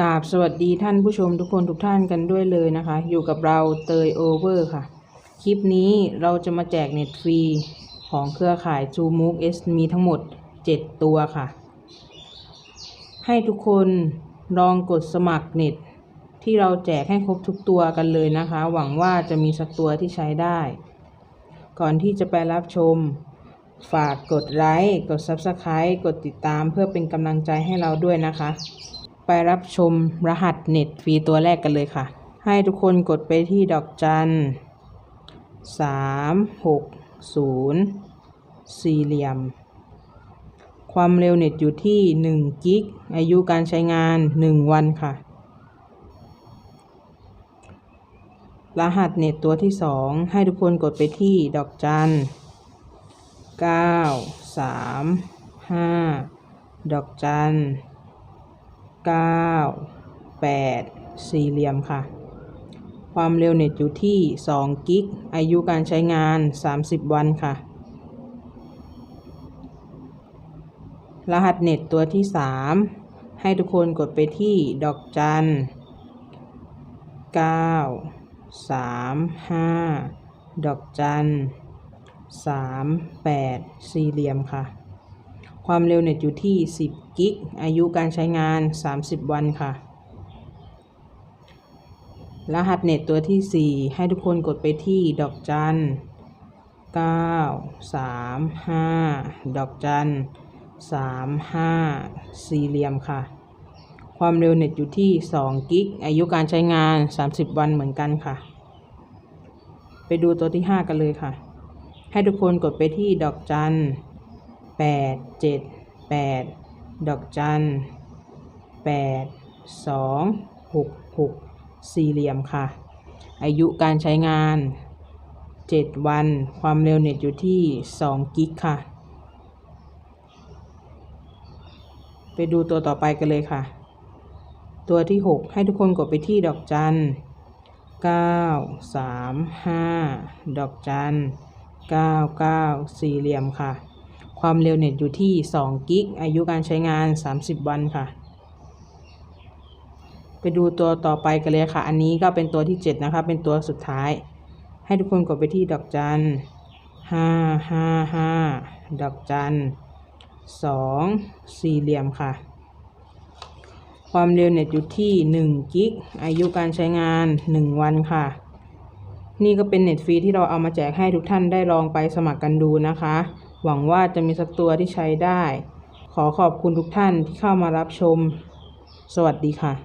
กราบสวัสดีท่านผู้ชมทุกคนทุกท่านกันด้วยเลยนะคะ อยู่กับเราเตยโอเวอร์ค่ะ คลิปนี้เราจะมาแจกเน็ตฟรีของเครือข่าย t r u e m o o S มีทั้งหมด 7 ตัวค่ะ ให้ทุกคนลองกดสมัครเน็ต ที่เราแจกให้ครบทุกตัวกันเลยนะคะ หวังว่าจะมีสักตัวที่ใช้ได้ ก่อนที่จะไปรับชม ฝากกดไลค์กด Subscribe กดติดตามเพื่อเป็นกำลังใจให้เราด้วยนะคะ ไปรับชมรหัสเน็ตฟรีตัวแรกกันเลยค่ะ ให้ทุกคนกดไปที่ดอกจันสามหกศูนย์สี่เหลี่ยม ความเร็วเน็ตอยู่ที่1กิก อายุการใช้งาน1วันค่ะ รหัสเน็ตตัวที่2ให้ทุกคนกดไปที่ดอกจัน9 3 5ดอกจัน 9 8 สี่เหลี่ยมค่ะ ความเร็วเน็ตอยู่ที่ 2 กิก อายุการใช้งาน 30 วันค่ะ รหัสเน็ตตัวที่ 3 ให้ทุกคนกดไปที่ดอกจัน 9 3 5 ดอกจัน 3 8 สี่เหลี่ยมค่ะ ความเร็วเน็ตอยู่ที่ 10 กิก อายุการใช้งาน 30 วันค่ะ รหัสเน็ตตัวที่ 4 ให้ทุกคนกดไปที่ดอกจัน 9 3 5 ดอกจัน 3 5 สี่เหลี่ยมค่ะ ความเร็วเน็ตอยู่ที่ 2 กิก อายุการใช้งาน 30 วันเหมือนกันค่ะ ไปดูตัวที่ 5 กันเลยค่ะ ให้ทุกคนกดไปที่ดอกจัน 7 8ดอกจัน8 2 6 6สี่เหลี่ยมค่ะ อายุการใช้งาน7วัน ความเร็วเน็ตอยู่ที่2กิกค่ะ ไปดูตัวต่อไปกันเลยค่ะ ตัวที่6ให้ทุกคนกดไปที่ดอกจัน9 3 5ดอกจัน9 9สี่เหลี่ยมค่ะ ความเร็วเน็ตอยู่ที่2กิกอายุการใช้งาน 30 วันค่ะ ไปดูตัวต่อไปกันเลยค่ะ อันนี้ก็เป็นตัวที่ 7 นะคะ เป็นตัวสุดท้าย ให้ทุกคนกดไปที่ดอกจัน5 5 5ดอกจัน2สี่เหลี่ยมค่ะ ความเร็วเน็ตอยู่ที่1กิกอายุการใช้งาน 1 วันค่ะ นี่ก็เป็นเน็ตฟรีที่เราเอามาแจกให้ทุกท่านได้ลองไปสมัครกันดูนะคะ หวังว่าจะมีสักตัวที่ใช้ได้ ขอขอบคุณทุกท่านที่เข้ามารับชม สวัสดีค่ะ